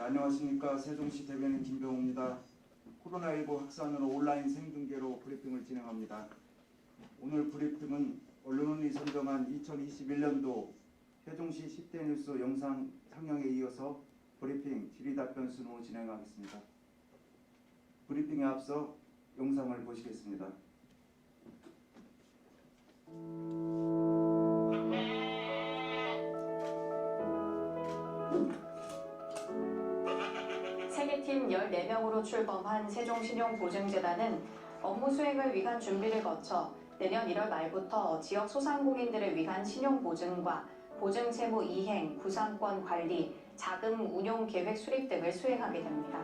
안녕하십니까 세종시 대변인 김병우입니다. 코로나19 확산으로 온라인 생중계로 브리핑을 진행합니다. 오늘 브리핑은 언론이 선정한 2021년도 세종시 10대 뉴스 영상 상영에 이어서 브리핑 질의답변 순으로 진행하겠습니다. 브리핑에 앞서 영상을 보시겠습니다. 14명으로 출범한 세종신용보증재단은 업무 수행을 위한 준비를 거쳐 내년 1월 말부터 지역 소상공인들을 위한 신용보증과 보증 채무 이행, 구상권 관리, 자금 운용 계획 수립 등을 수행하게 됩니다.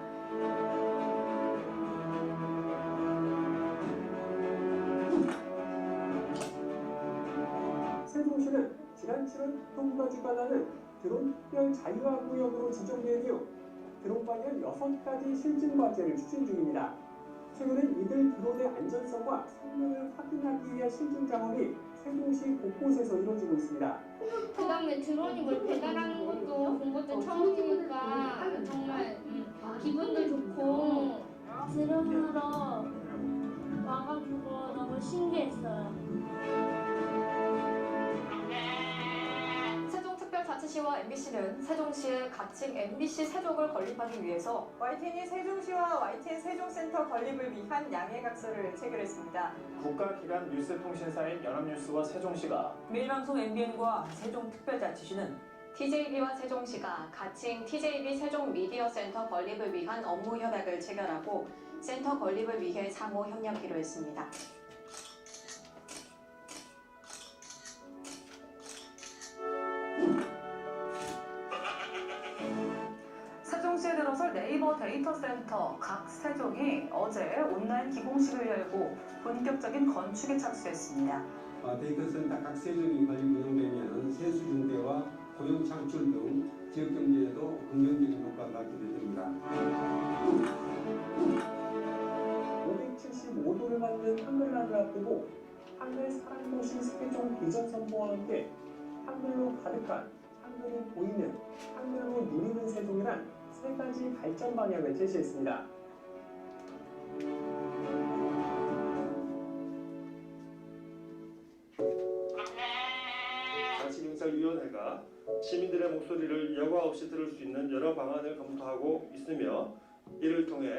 세종시는 지난 7월 교통부가 주관하는 드론 특별 자유화 구역으로 지정된 이후 드론 관련 6가지 실증 과제를 추진 중입니다. 최근엔 이들 드론의 안전성과 성능을 확인하기 위한 실증 작업이 세종시 곳곳에서 이루어지고 있습니다. 그 다음에 드론이 뭘 배달하는 것도 본 것도 처음이니까 정말 음, 기분도 좋고 드론으로 와가지고 너무 신기했어요. 세종특별자치시와 MBC는 세종시에 가칭 MBC 세종을 건립하기 위해서 YTN이 세종시와 YTN 세종센터 건립을 위한 양해각서를 체결했습니다. 국가기관 뉴스통신사인 연합뉴스와 세종시가 매일방송 MBN과 세종특별자치시는 TJB와 세종시가 가칭 TJB 세종 미디어 센터 건립을 위한 업무 협약을 체결하고 센터 건립을 위해 상호 협력기로 했습니다. 온라인 기공식을 열고 본격적인 건축에 착수했습니다. 어, 데이터센터 각 세종이 관리 운영되면 세수 증대와 고용 창출 등 지역 경제에도 긍정적인 효과가 기대됩니다. 575도를 맞는 한글날을 앞두고 한글 사랑도시 세종 비전 선보와 함께 한글로 가득한, 한글을 보이는, 한글로 누리는 세종이란 세 가지 발전 방향을 제시했습니다. 자치경찰위원회가 시민들의 목소리를 여과 없이 들을 수 있는 여러 방안을 검토하고 있으며 이를 통해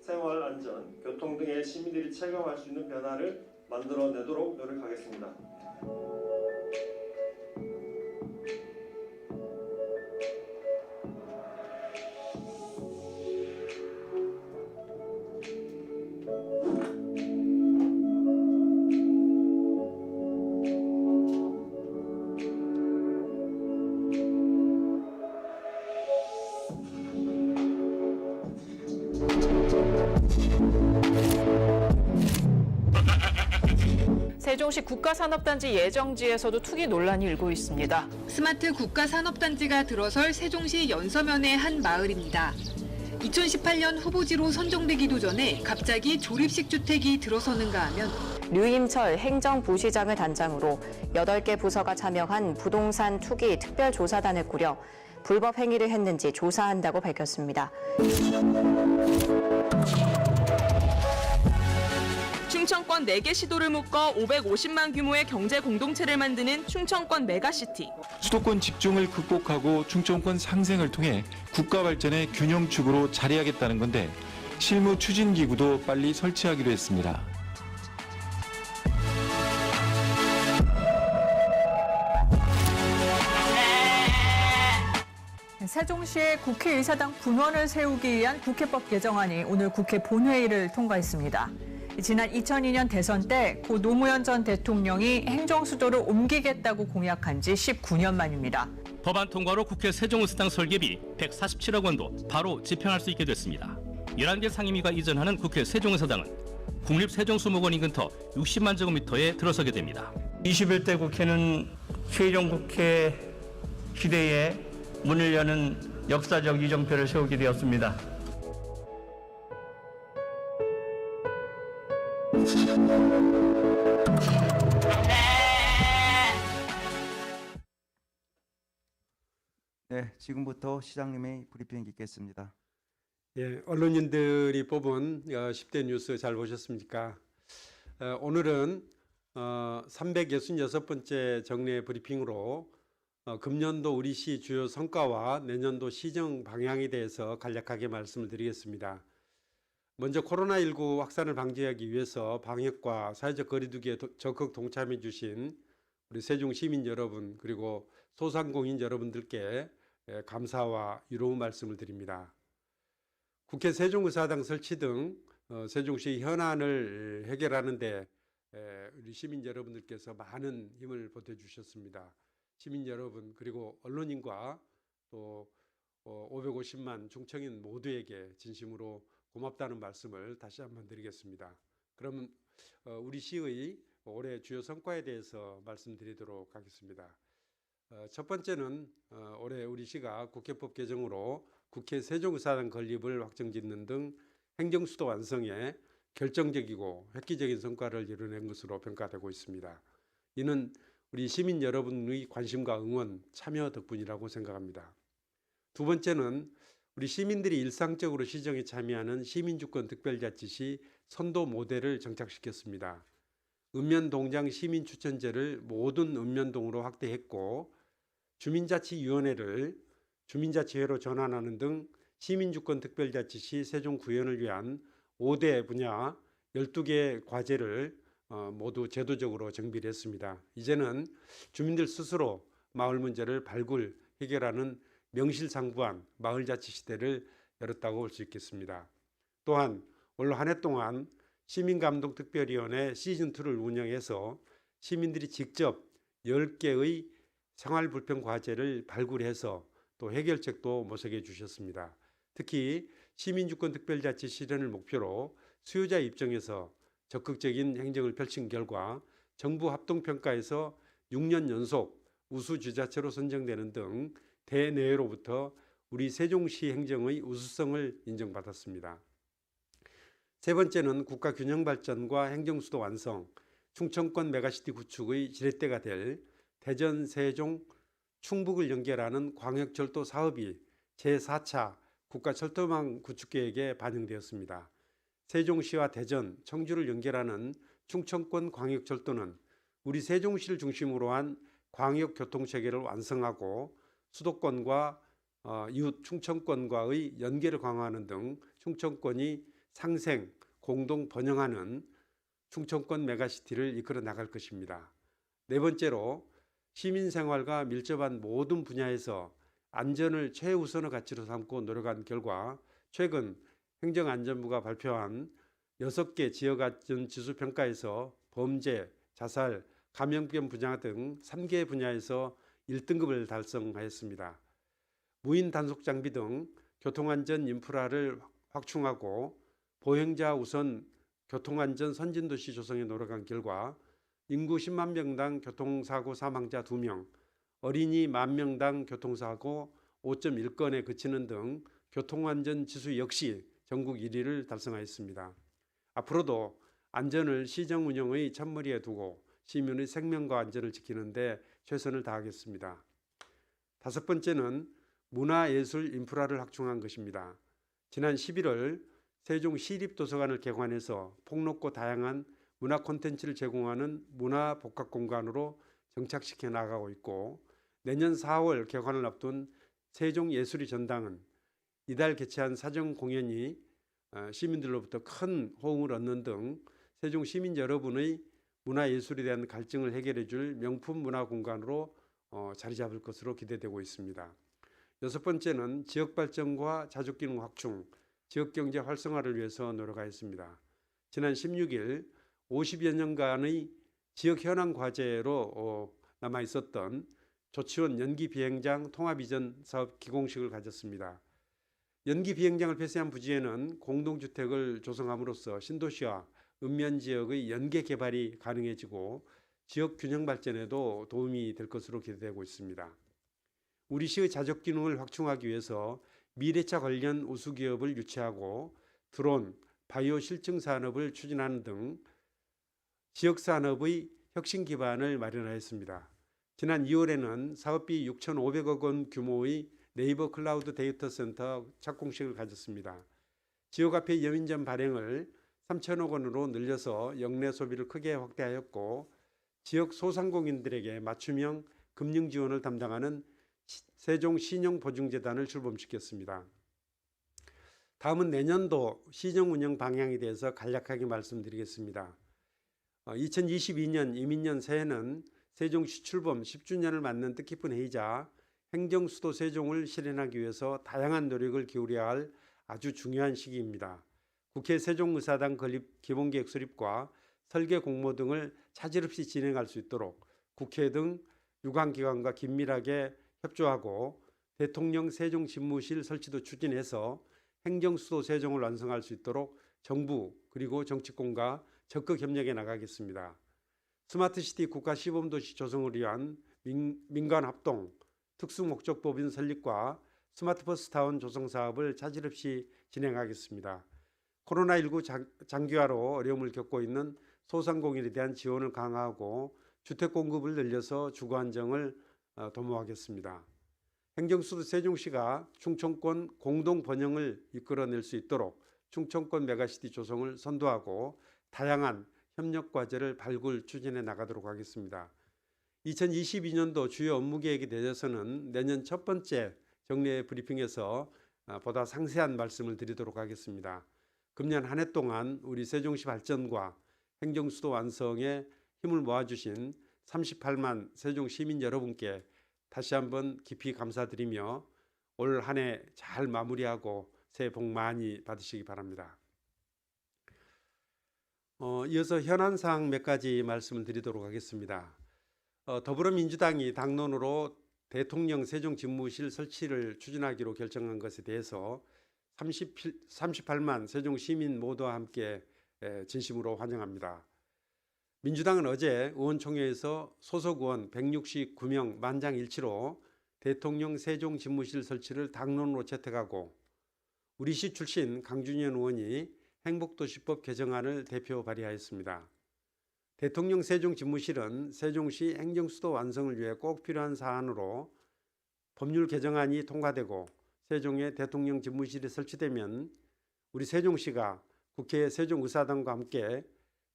생활 안전, 교통 등의 시민들이 체감할 수 있는 변화를 만들어내도록 노력하겠습니다. 세종시 국가산업단지 예정지에서도 투기 논란이 일고 있습니다. 스마트 국가산업단지가 들어설 세종시 연서면의 한 마을입니다. 2018년 후보지로 선정되기도 전에 갑자기 조립식 주택이 들어서는가 하면 류임철 행정부시장을 단장으로 8개 부서가 참여한 부동산 투기 특별조사단을 꾸려 불법 행위를 했는지 조사한다고 밝혔습니다. 충청권 4개 시도를 묶어 550만 규모의 경제 공동체를 만드는 충청권 메가시티. 수도권 집중을 극복하고 충청권 상생을 통해 국가 발전의 균형축으로 자리하겠다는 건데 실무 추진 기구도 빨리 설치하기로 했습니다. 세종시의 국회의사당 분원을 세우기 위한 국회법 개정안이 오늘 국회 본회의를 통과했습니다. 지난 2002년 대선 때 고 노무현 전 대통령이 행정수도를 옮기겠다고 공약한 지 19년 만입니다. 법안 통과로 국회 세종의사당 설계비 147억 원도 바로 집행할 수 있게 됐습니다. 11개 상임위가 이전하는 국회 세종의사당은 국립세종수목원 인근터 60만 제곱미터에 들어서게 됩니다. 21대 국회는 최종 국회 시대에 문을 여는 역사적 이정표를 세우게 되었습니다. 지금부터 시장님의 브리핑 있겠습니다. 예, 언론인들이 뽑은 어, 10대 뉴스 잘 보셨습니까? 어, 오늘은 어, 366번째 정례 브리핑으로 어, 금년도 우리 시 주요 성과와 내년도 시정 방향에 대해서 간략하게 말씀을 드리겠습니다. 먼저 코로나19 확산을 방지하기 위해서 방역과 사회적 거리두기에 도- 적극 동참해 주신 우리 세종 시민 여러분 그리고 소상공인 여러분들께 예, 감사와 위로의 말씀을 드립니다. 국회 세종의사당 설치 등 어, 세종시 현안을 해결하는 데 에, 우리 시민 여러분들께서 많은 힘을 보태주셨습니다. 시민 여러분 그리고 언론인과 또 어, 550만 중청인 모두에게 진심으로 고맙다는 말씀을 다시 한번 드리겠습니다. 그럼 어, 우리 시의 올해 주요 성과에 대해서 말씀드리도록 하겠습니다. 어, 첫 번째는 어, 올해 우리 시가 국회법 개정으로 국회 세종의사당 건립을 확정짓는 등 행정수도 완성에 결정적이고 획기적인 성과를 이뤄낸 것으로 평가되고 있습니다. 이는 우리 시민 여러분의 관심과 응원, 참여 덕분이라고 생각합니다. 두 번째는 우리 시민들이 일상적으로 시정에 참여하는 시민주권 특별자치시 선도 모델을 정착시켰습니다. 읍면동장 시민추천제를 모든 읍면동으로 확대했고 주민자치위원회를 주민자치회로 전환하는 등 시민주권 특별자치시 세종 구현을 위한 5대 분야 12개 과제를 어, 모두 제도적으로 정비를 했습니다. 이제는 주민들 스스로 마을 문제를 발굴 해결하는 명실상부한 마을자치 시대를 열었다고 볼 수 있겠습니다. 또한 올 한 해 동안 시민감독특별위원회 시즌2를 운영해서 시민들이 직접 10개의 생활 불편 과제를 발굴해서 또 해결책도 모색해 주셨습니다. 특히 시민주권 특별자치 실현을 목표로 수요자 입장에서 적극적인 행정을 펼친 결과 정부 합동평가에서 6년 연속 우수 지자체로 선정되는 등 대내외로부터 우리 세종시 행정의 우수성을 인정받았습니다. 세 번째는 국가 균형 발전과 행정 수도 완성, 충청권 메가시티 구축의 지렛대가 될 대전 세종 충북을 연결하는 광역철도 사업이 제4차 국가철도망 구축 계획에 반영되었습니다. 세종시와 대전, 청주를 연결하는 충청권 광역철도는 우리 세종시를 중심으로 한 광역 교통 체계를 완성하고 수도권과 어, 이웃 충청권과의 연계를 강화하는 등 충청권이 상생, 공동 번영하는 충청권 메가시티를 이끌어 나갈 것입니다. 네 번째로 시민 생활과 밀접한 모든 분야에서 안전을 최우선의 가치로 삼고 노력한 결과 최근 행정안전부가 발표한 6개 지역안전 지수 평가에서 범죄, 자살, 감염병 분야 등 3개 분야에서 1등급을 달성하였습니다. 무인 단속 장비 등 교통안전 인프라를 확충하고 보행자 우선 교통안전 선진도시 조성에 노력한 결과 인구 10만 명당 교통사고 사망자 2명, 어린이 만 명당 교통사고 5.1건에 그치는 등 교통안전 지수 역시 전국 1위를 달성하였습니다. 앞으로도 안전을 시정 운영의 첫머리에 두고 시민의 생명과 안전을 지키는 데 최선을 다하겠습니다. 다섯 번째는 문화예술 인프라를 확충한 것입니다. 지난 11월 세종 시립도서관을 개관해서 폭넓고 다양한 문화 콘텐츠를 제공하는 문화 복합 공간으로 정착시켜 나가고 있고 내년 4월 개관을 앞둔 세종예술의 전당은 이달 개최한 사정 공연이 어, 시민들로부터 큰 호응을 얻는 등 세종 시민 여러분의 문화예술에 대한 갈증을 해결해 줄 명품 문화 공간으로 어, 자리 잡을 것으로 기대되고 있습니다. 여섯 번째는 지역 발전과 자족 기능 확충, 지역 경제 활성화를 위해서 노력하였습니다. 지난 16일 50여 년간의 지역 현안 과제로 어, 남아 있었던 조치원 연기 비행장 통합 이전 사업 기공식을 가졌습니다. 연기 비행장을 폐쇄한 부지에는 공동주택을 조성함으로써 신도시와 읍면 지역의 연계 개발이 가능해지고 지역 균형 발전에도 도움이 될 것으로 기대되고 있습니다. 우리 시의 자적 기능을 확충하기 위해서 미래차 관련 우수 기업을 유치하고 드론, 바이오 실증 산업을 추진하는 등 지역 산업의 혁신 기반을 마련하였습니다. 지난 2월에는 사업비 6,500억 원 규모의 네이버 클라우드 데이터 센터 착공식을 가졌습니다. 지역 화폐 여민전 발행을 3천억 원으로 늘려서 영내 소비를 크게 확대하였고 지역 소상공인들에게 맞춤형 금융 지원을 담당하는 시- 세종 신용보증재단을 출범시켰습니다. 다음은 내년도 시정 운영 방향에 대해서 간략하게 말씀드리겠습니다. 2022년 이민년 새해는 세종시 출범 10주년을 맞는 뜻깊은 해이자 행정수도 세종을 실현하기 위해서 다양한 노력을 기울여야 할 아주 중요한 시기입니다. 국회 세종의사당 건립 기본계획 수립과 설계 공모 등을 차질 없이 진행할 수 있도록 국회 등 유관기관과 긴밀하게 협조하고 대통령 세종집무실 설치도 추진해서 행정수도 세종을 완성할 수 있도록 정부 그리고 정치권과 적극 협력해 나가겠습니다. 스마트시티 국가 시범도시 조성을 위한 민, 민간 합동 특수목적법인 설립과 스마트버스타운 조성 사업을 차질 없이 진행하겠습니다. 코로나19 장, 장기화로 어려움을 겪고 있는 소상공인에 대한 지원을 강화하고 주택 공급을 늘려서 주거 안정을 어, 도모하겠습니다. 행정수도 세종시가 충청권 공동 번영을 이끌어낼 수 있도록 충청권 메가시티 조성을 선도하고 다양한 협력 과제를 발굴 추진해 나가도록 하겠습니다. 2022년도 주요 업무 계획에 대해서는 내년 첫 번째 정례 브리핑에서 아, 보다 상세한 말씀을 드리도록 하겠습니다. 금년 한 해 동안 우리 세종시 발전과 행정수도 완성에 힘을 모아주신 38만 세종 시민 여러분께 다시 한번 깊이 감사드리며 올 한 해 잘 마무리하고 새해 복 많이 받으시기 바랍니다. 어, 이어서 현안 사항 몇 가지 말씀을 드리도록 하겠습니다. 어, 더불어민주당이 당론으로 대통령 세종 집무실 설치를 추진하기로 결정한 것에 대해서 30, 38만 세종 시민 모두와 함께 에, 진심으로 환영합니다. 민주당은 어제 의원총회에서 소속 의원 169명 만장일치로 대통령 세종 집무실 설치를 당론으로 채택하고 우리 시 출신 강준현 의원이 행복도시법 개정안을 대표 발의하였습니다. 대통령 세종 집무실은 세종시 행정수도 완성을 위해 꼭 필요한 사안으로 법률 개정안이 통과되고 세종의 대통령 집무실이 설치되면 우리 세종시가 국회 세종의사당과 함께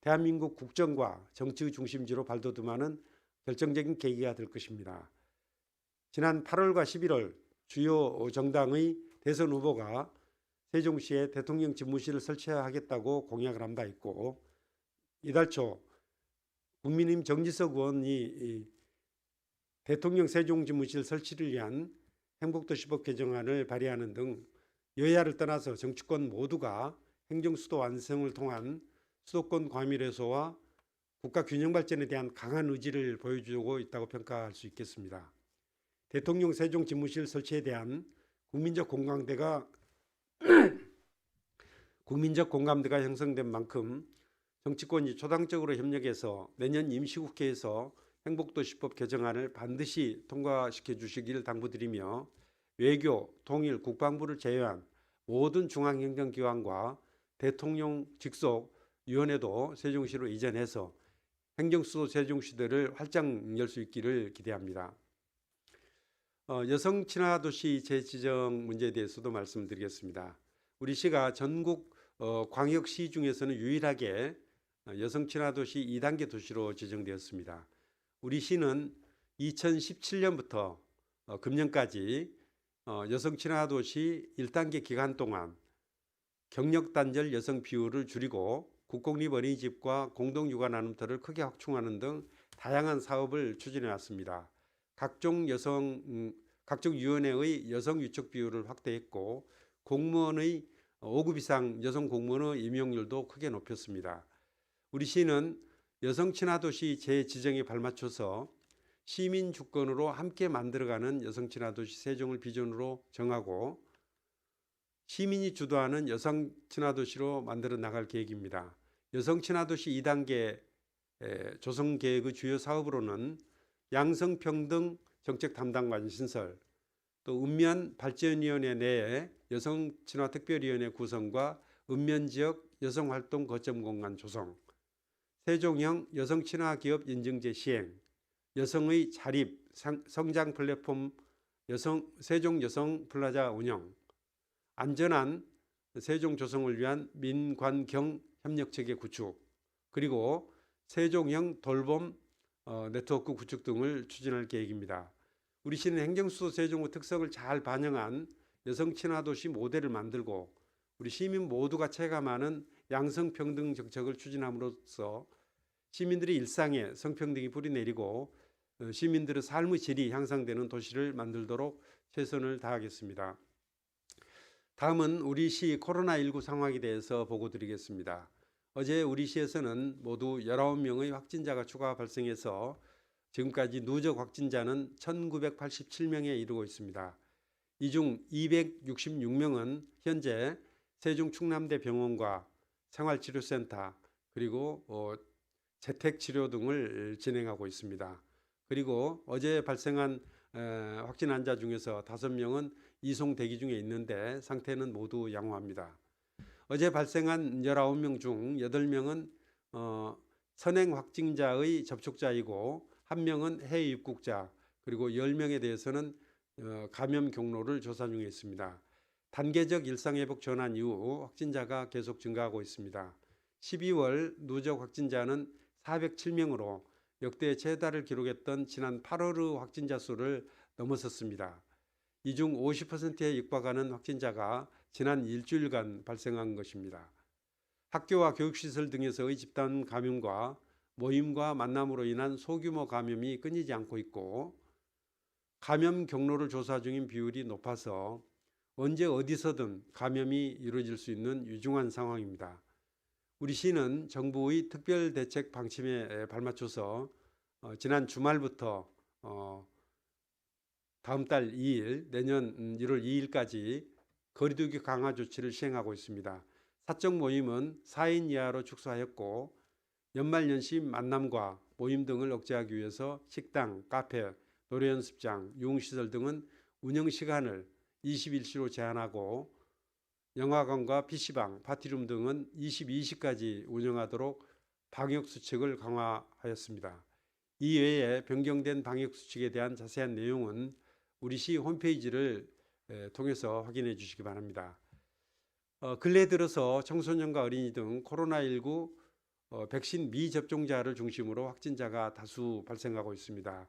대한민국 국정과 정치의 중심지로 발돋움하는 결정적인 계기가 될 것입니다. 지난 8월과 11월 주요 정당의 대선 후보가 세종시에 대통령 집무실을 설치하겠다고 공약을 한 바 있고 이달 초 국민의힘 정지석 의원이 대통령 세종집무실 설치를 위한 행복도시법 개정안을 발의하는 등 여야를 떠나서 정치권 모두가 행정수도 완성을 통한 수도권 과밀 해소와 국가 균형 발전에 대한 강한 의지를 보여주고 있다고 평가할 수 있겠습니다. 대통령 세종 집무실 설치에 대한 국민적 공감대가 국민적 공감대가 형성된 만큼 정치권이 초당적으로 협력해서 내년 임시국회에서 행복도시법 개정안을 반드시 통과시켜 주시길 당부드리며 외교, 통일, 국방부를 제외한 모든 중앙행정기관과 대통령 직속 위원회도 세종시로 이전해서 행정수도 세종시대를 활짝 열 수 있기를 기대합니다. 어, 여성 친화 도시 재지정 문제에 대해서도 말씀드리겠습니다. 우리 시가 전국 어, 광역시 중에서는 유일하게 여성 친화 도시 2단계 도시로 지정되었습니다. 우리 시는 2017년부터 어, 금년까지 어, 여성 친화 도시 1단계 기간 동안 경력 단절 여성 비율을 줄이고 국공립 어린이집과 공동 육아 나눔터를 크게 확충하는 등 다양한 사업을 추진해 왔습니다. 각종 여성 음, 각종 위원회의 여성 유척 비율을 확대했고 공무원의 5급 이상 여성 공무원의 임용률도 크게 높였습니다. 우리 시는 여성 친화 도시 재지정에 발맞춰서 시민 주권으로 함께 만들어가는 여성 친화 도시 세종을 비전으로 정하고 시민이 주도하는 여성 친화 도시로 만들어 나갈 계획입니다. 여성 친화 도시 2단계 조성 계획의 주요 사업으로는 양성평등 정책 담당관 신설, 또 읍면 발전위원회 내에 여성 친화 특별위원회 구성과 읍면 지역 여성 활동 거점 공간 조성, 세종형 여성 친화 기업 인증제 시행, 여성의 자립 성장 플랫폼 여성 세종 여성 플라자 운영, 안전한 세종 조성을 위한 민관경 협력 체계 구축, 그리고 세종형 돌봄 어, 네트워크 구축 등을 추진할 계획입니다. 우리 시는 행정수도 세종의 특성을 잘 반영한 여성 친화 도시 모델을 만들고 우리 시민 모두가 체감하는 양성평등 정책을 추진함으로써 시민들의 일상에 성평등이 뿌리 내리고 어, 시민들의 삶의 질이 향상되는 도시를 만들도록 최선을 다하겠습니다. 다음은 우리 시 코로나19 상황에 대해서 보고 드리겠습니다. 어제 우리 시에서는 모두 19명의 확진자가 추가 발생해서 지금까지 누적 확진자는 1987명에 이르고 있습니다. 이 중 266명은 현재 세종 충남대 병원과 생활치료센터 그리고 어, 재택치료 등을 진행하고 있습니다. 그리고 어제 발생한 에, 확진 환자 중에서 5명은 이송 대기 중에 있는데 상태는 모두 양호합니다. 어제 발생한 19명 중 8명은 어, 선행 확진자의 접촉자이고 한 명은 해외 입국자 그리고 10명에 대해서는 어, 감염 경로를 조사 중에 있습니다. 단계적 일상회복 전환 이후 확진자가 계속 증가하고 있습니다. 12월 누적 확진자는 407명으로 역대 최다를 기록했던 지난 8월의 확진자 수를 넘어섰습니다. 이 중 50%에 육박하는 확진자가 지난 일주일간 발생한 것입니다. 학교와 교육시설 등에서의 집단 감염과 모임과 만남으로 인한 소규모 감염이 끊이지 않고 있고 감염 경로를 조사 중인 비율이 높아서 언제 어디서든 감염이 이루어질 수 있는 유중한 상황입니다. 우리 시는 정부의 특별 대책 방침에 발맞춰서 어, 지난 주말부터 어, 다음 달 2일 내년 1월 2일까지 거리두기 강화 조치를 시행하고 있습니다. 사적 모임은 4인 이하로 축소하였고 연말연시 만남과 모임 등을 억제하기 위해서 식당, 카페, 노래 연습장, 유흥시설 등은 운영 시간을 21시로 제한하고 영화관과 PC방, 파티룸 등은 22시까지 운영하도록 방역 수칙을 강화하였습니다. 이 외에 변경된 방역 수칙에 대한 자세한 내용은 우리 시 홈페이지를 통해서 확인해 주시기 바랍니다. 어, 근래 들어서 청소년과 어린이 등 코로나19 어, 백신 미접종자를 중심으로 확진자가 다수 발생하고 있습니다.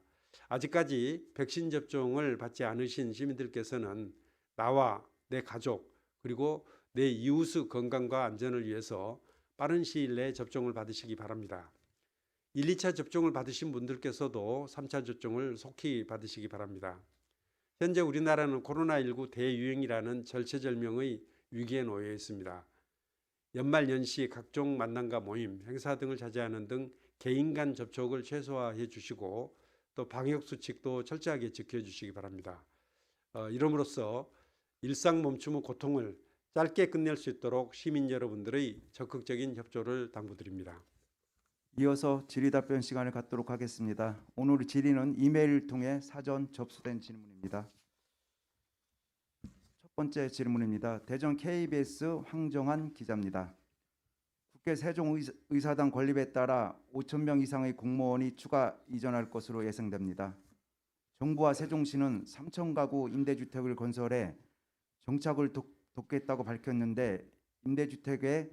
아직까지 백신 접종을 받지 않으신 시민들께서는 나와 내 가족 그리고 내 이웃의 건강과 안전을 위해서 빠른 시일 내에 접종을 받으시기 바랍니다. 1, 2차 접종을 받으신 분들께서도 3차 접종을 속히 받으시기 바랍니다. 현재 우리나라는 코로나19 대유행이라는 절체절명의 위기에 놓여 있습니다. 연말 연시 각종 만남과 모임, 행사 등을 자제하는 등 개인 간 접촉을 최소화해 주시고 또 방역 수칙도 철저하게 지켜 주시기 바랍니다. 어, 이름으로써 일상 멈춤의 고통을 짧게 끝낼 수 있도록 시민 여러분들의 적극적인 협조를 당부드립니다. 이어서 질의 답변 시간을 갖도록 하겠습니다. 오늘 질의는 이메일을 통해 사전 접수된 질문입니다. 첫 번째 질문입니다. 대전 KBS 황정한 기자입니다. 국회 세종의사당 건립에 따라 5천 명 이상의 공무원이 추가 이전할 것으로 예상됩니다. 정부와 세종시는 3천 가구 임대주택을 건설해 정착을 돕, 돕겠다고 밝혔는데 임대주택에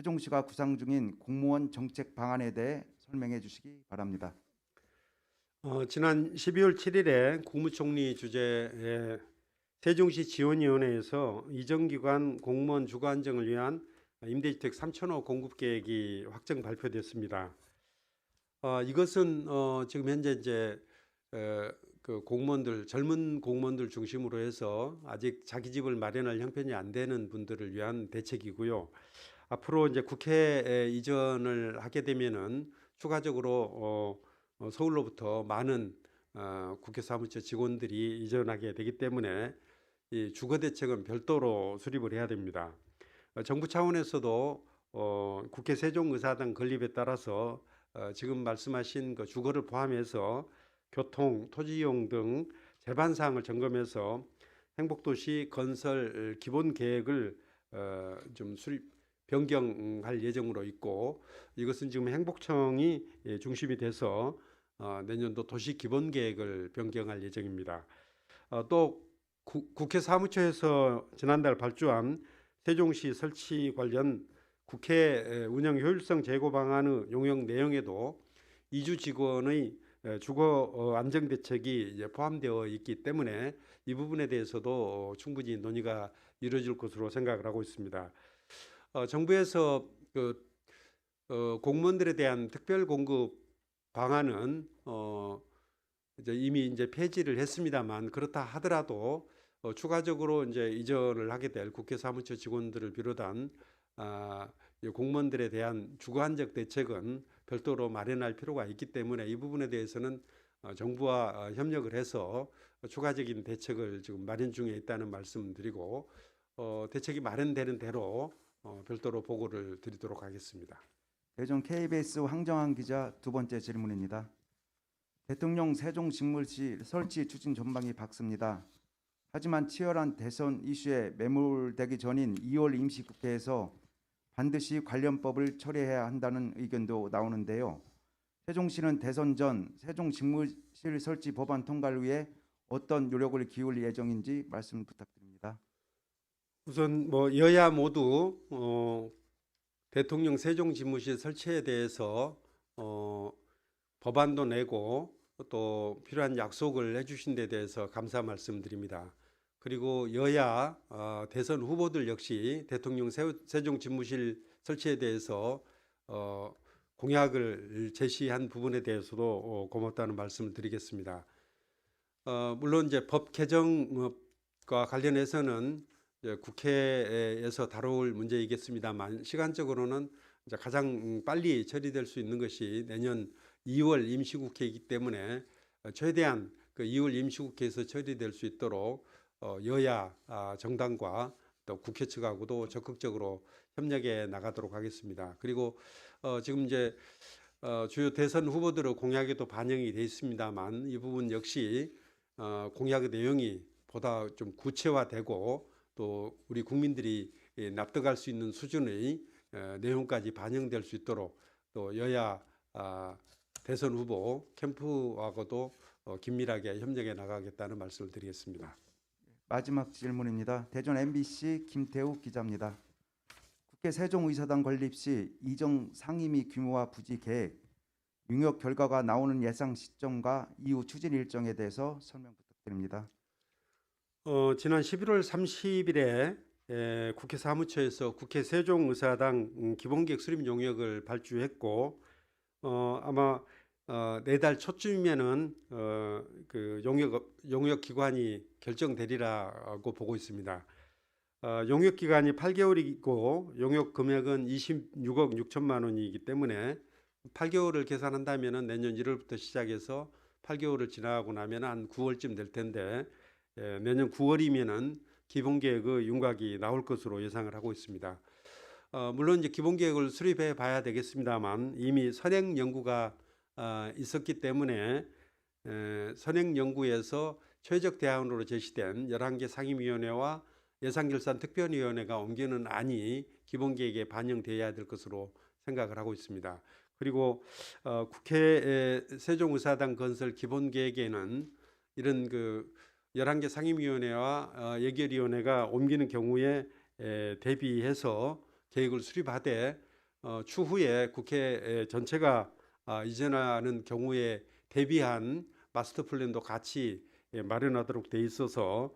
세종시가 구상 중인 공무원 정책 방안에 대해 설명해 주시기 바랍니다. 어, 지난 12월 7일에 국무총리 주재의 세종시 지원위원회에서 이전기관 공무원 주거 안정을 위한 임대주택 3천호 공급 계획이 확정 발표됐습니다. 어, 이것은 어, 지금 현재 이제 에, 그 공무원들 젊은 공무원들 중심으로 해서 아직 자기 집을 마련할 형편이 안 되는 분들을 위한 대책이고요. 앞으로 이제 국회에 이전을 하게 되면은 추가적으로 어, 어, 서울로부터 많은 어, 국회 사무처 직원들이 이전하게 되기 때문에 이 주거 대책은 별도로 수립을 해야 됩니다. 어, 정부 차원에서도 어, 국회 세종의사당 건립에 따라서 어, 지금 말씀하신 그 주거를 포함해서 교통, 토지 이용 등 제반 사항을 점검해서 행복도시 건설 기본 계획을 어, 좀 수립 변경할 예정으로 있고 이것은 지금 행복청이 예, 중심이 돼서 어, 내년도 도시 기본 계획을 변경할 예정입니다. 어, 또 구- 국회 사무처에서 지난달 발주한 세종시 설치 관련 국회 에, 운영 효율성 제고 방안의 용역 내용에도 이주 직원의 에, 주거 어, 안정 대책이 포함되어 있기 때문에 이 부분에 대해서도 어, 충분히 논의가 이루어질 것으로 생각을 하고 있습니다. 어, 정부에서 그 어, 공무원들에 대한 특별 공급 방안은 어, 이제 이미 이제 폐지를 했습니다만 그렇다 하더라도 어, 추가적으로 이제 이전을 하게 될 국회 사무처 직원들을 비롯한 아, 이 공무원들에 대한 안정 대책은 별도로 마련할 필요가 있기 때문에 이 부분에 대해서는 어, 정부와 어, 협력을 해서 추가적인 대책을 지금 마련 중에 있다는 말씀드리고 어, 대책이 마련되는 대로 어, 별도로 보고를 드리도록 하겠습니다. 대전 KBS 황정한 기자 두 번째 질문입니다. 대통령 세종 직물실 설치 추진 전망이 밝습니다. 하지만 치열한 대선 이슈에 매몰되기 전인 2월 임시국회에서 반드시 관련법을 처리해야 한다는 의견도 나오는데요. 세종시는 대선 전 세종직물실 설치 법안 통과를 위해 어떤 노력을 기울일 예정인지 말씀 부탁드립니다. 우선 뭐 여야 모두 어, 대통령 세종집무실 설치에 대해서 어, 법안도 내고 또 필요한 약속을 해주신 데 대해서 감사 말씀드립니다. 그리고 여야 어, 대선 후보들 역시 대통령 세, 세종집무실 설치에 대해서 어, 공약을 제시한 부분에 대해서도 어, 고맙다는 말씀을 드리겠습니다. 어, 물론 이제 법 개정과 관련해서는 국회에서 다룰 문제이겠습니다만 시간적으로는 이제 가장 빨리 처리될 수 있는 것이 내년 2월 임시국회이기 때문에 어, 최대한 그 2월 임시국회에서 처리될 수 있도록 어, 여야 아, 정당과 또 국회 측하고도 적극적으로 협력해 나가도록 하겠습니다. 그리고 어, 지금 이제 어, 주요 대선 후보들의 공약에도 반영이 돼 있습니다만 이 부분 역시 어, 공약의 내용이 보다 좀 구체화되고 또 우리 국민들이 예, 납득할 수 있는 수준의 어, 내용까지 반영될 수 있도록 또 여야 아, 대선 후보 캠프하고도 어, 긴밀하게 협력해 나가겠다는 말씀을 드리겠습니다. 마지막 질문입니다. 대전 MBC 김태우 기자입니다. 국회 세종의사당 건립 시 이정 상임위 규모와 부지 계획, 용역 결과가 나오는 예상 시점과 이후 추진 일정에 대해서 설명 부탁드립니다. 어, 지난 11월 30일에 에, 국회 사무처에서 국회 세종의사당 음, 기본계획 수립 용역을 발주했고 어, 아마 어, 내달 초쯤이면은 어, 그 용역 용역 기관이 결정되리라고 보고 있습니다. 어, 용역 기간이 8개월이고 용역 금액은 26억 6천만 원이기 때문에 8개월을 계산한다면은 내년 1월부터 시작해서 8개월을 지나고 나면 한 9월쯤 될 텐데 예, 내년 9월이면은 기본계획의 윤곽이 나올 것으로 예상을 하고 있습니다. 어, 물론 이제 기본계획을 수립해 봐야 되겠습니다만 이미 선행 연구가 아, 있었기 때문에 에, 선행 연구에서 최적 대안으로 제시된 11개 상임위원회와 예산결산특별위원회가 옮기는 안이 기본계획에 반영돼야 될 것으로 생각을 하고 있습니다. 그리고 어, 국회 세종의사당 건설 기본계획에는 이런 그 11개 상임위원회와 어, 예결위원회가 옮기는 경우에 에, 대비해서 계획을 수립하되 어, 추후에 국회 전체가 아, 이전하는 경우에 대비한 마스터 플랜도 같이 예, 마련하도록 돼 있어서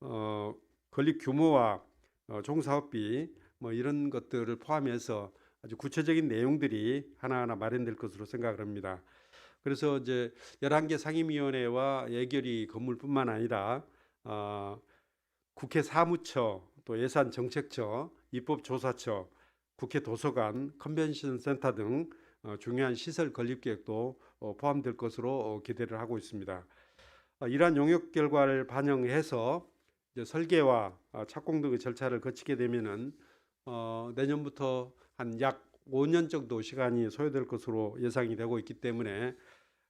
어, 건립 규모와 어, 종사업비 뭐 이런 것들을 포함해서 아주 구체적인 내용들이 하나하나 마련될 것으로 생각을 합니다. 그래서 이제 11개 상임위원회와 예결위 건물뿐만 아니라 어, 국회 사무처, 또 예산 정책처, 입법조사처, 국회 도서관, 컨벤션 센터 등 어, 중요한 시설 건립 계획도 어, 포함될 것으로 어, 기대를 하고 있습니다. 어, 이러한 용역 결과를 반영해서 설계와 어, 착공 등의 절차를 거치게 되면은 어, 내년부터 한 약 5년 정도 시간이 소요될 것으로 예상이 되고 있기 때문에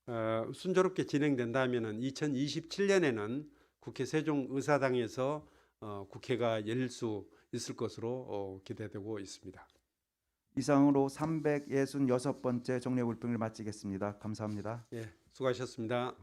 어, 순조롭게 진행된다면은 2027년에는 국회 세종의사당에서 어, 국회가 열릴 수 있을 것으로 어, 기대되고 있습니다. 이상으로 366번째 정례 불평을 마치겠습니다. 감사합니다. 예, 수고하셨습니다.